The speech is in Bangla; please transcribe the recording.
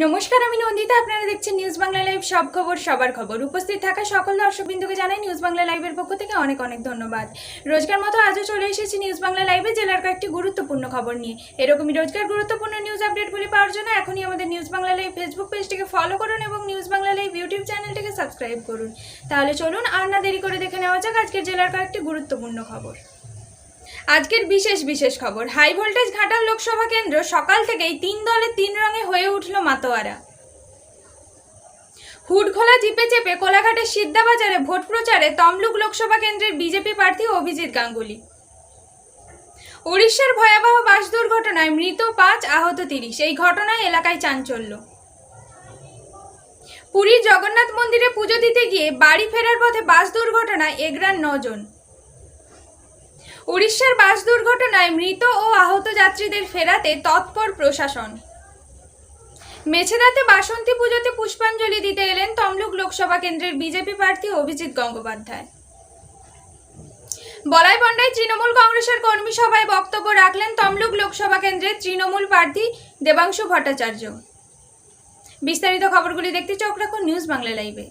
নমস্কার, আমি নন্দিতা। আপনারা দেখছেন নিউজ বাংলা লাইভ সব খবর, সবার খবর। উপস্থিত থাকা সকল দর্শকবিন্দুকে জানাই নিউজ বাংলা লাইভের পক্ষ থেকে অনেক অনেক ধন্যবাদ। রোজকার মতো আজও চলে এসেছি নিউজ বাংলা লাইভে জেলার কয়েকটি গুরুত্বপূর্ণ খবর নিয়ে। এরকমই রোজকার গুরুত্বপূর্ণ নিউজ আপডেটগুলি পাওয়ার জন্য এখনই আমাদের নিউজ বাংলা লাইভ ফেসবুক পেজটিকে ফলো করুন এবং নিউজ বাংলা লাইভ ইউটিউব চ্যানেলটিকে সাবস্ক্রাইব করুন। তাহলে চলুন আর না দেরি করে দেখে নেওয়া যাক আজকের জেলার কয়েকটি গুরুত্বপূর্ণ খবর। আজকের বিশেষ বিশেষ খবর হাই ভোল্টেজ ঘাটাল লোকসভা কেন্দ্র সকাল থেকেই তিন দলে তিন রঙে হয়ে মাতোয়ারা। হুডখোলা জিপে চেপে কোলাঘাটের সিদ্ধাবাজারে ভোট প্রচারে তমলুক লোকসভা কেন্দ্রের বিজেপি প্রার্থী অভিজিৎ গাঙ্গুলি। উড়িষ্যার ভয়াবহ বাস দুর্ঘটনায় মৃত পাঁচ আহত তিরিশ। এই ঘটনায় এলাকায় চাঞ্চল্য। পুরীর জগন্নাথ মন্দিরে পুজো দিতে গিয়ে বাড়ি ফেরার পথে বাস দুর্ঘটনায় এগরান নজন। উড়িষ্যার বাস দুর্ঘটনায় মৃত ও আহত যাত্রীদের ফেরাতে তৎপর প্রশাসন। মেছেদাতে বাসন্তী পুজোতে পুষ্পাঞ্জলি দিতে এলেন তমলুক লোকসভা কেন্দ্রের বিজেপি প্রার্থী অভিজিৎ গঙ্গোপাধ্যায়। বলাইবন্ডায় তৃণমূল কংগ্রেসের কর্মী সভায় বক্তব্য রাখলেন তমলুক লোকসভা কেন্দ্রের তৃণমূল প্রার্থী দেবাংশু ভট্টাচার্য। বিস্তারিত খবরগুলি দেখতে চোখ রাখুন নিউজ বাংলা লাইভে।